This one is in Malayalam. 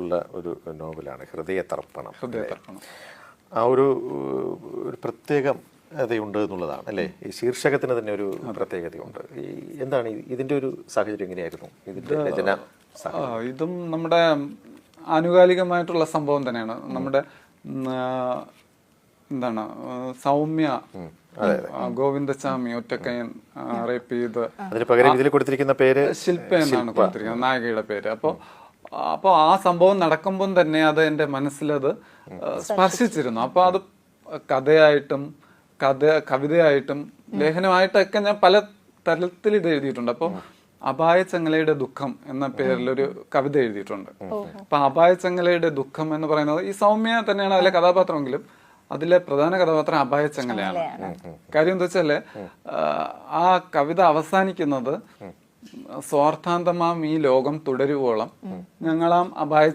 ുള്ള ഒരു നോവലാണ് ഹൃദയതർപ്പണം. ആ ഒരു ഒരു പ്രത്യേകതയുണ്ട് എന്നുള്ളതാണ് അല്ലേ? ഈ ശീർഷകത്തിന് തന്നെ ഒരു പ്രത്യേകതയുണ്ട്. ഈ എന്താണ് ഇതിന്റെ ഇതിന്റെ ഒരു സാഹചര്യം എങ്ങനെയായിരുന്നു? ഇതിന്റെ രചന ഇതും നമ്മുടെ ആനുകാലികമായിട്ടുള്ള സംഭവം തന്നെയാണ്. നമ്മുടെ എന്താണ് സൗമ്യ ഗോവിന്ദസ്വാമി ഒറ്റക്കയൻ റേപ്പ് ചെയ്ത് അതിന് പകരം ഇതിൽ കൊടുത്തിരിക്കുന്ന പേര് ശില്പ എന്നാണ് കൊടുത്തിരിക്കുന്നത് നായികയുടെ പേര്. അപ്പോൾ അപ്പോൾ ആ സംഭവം നടക്കുമ്പോൾ തന്നെ അത് എന്റെ മനസ്സിലത് സ്പർശിച്ചിരുന്നു. അപ്പോൾ അത് കഥയായിട്ടും കഥ കവിതയായിട്ടും ലേഖനമായിട്ടൊക്കെ ഞാൻ പല തരത്തിൽ ഇത് എഴുതിയിട്ടുണ്ട്. അപ്പോൾ അപായ ചങ്ങലയുടെ ദുഃഖം എന്ന പേരിൽ ഒരു കവിത എഴുതിയിട്ടുണ്ട്. അപ്പൊ അപായ ചങ്ങലയുടെ ദുഃഖം എന്ന് പറയുന്നത് ഈ സൗമ്യ തന്നെയാണ് അതിലെ കഥാപാത്രമെങ്കിലും അതിലെ പ്രധാന കഥാപാത്രം അപായ ചങ്ങലയാണ്. കാര്യം എന്താ വെച്ചാൽ ആ കവിത അവസാനിക്കുന്നത് സ്വാർത്ഥാന്തമാം ഈ ലോകം തുടരുവോളം ഞങ്ങളാം അപായ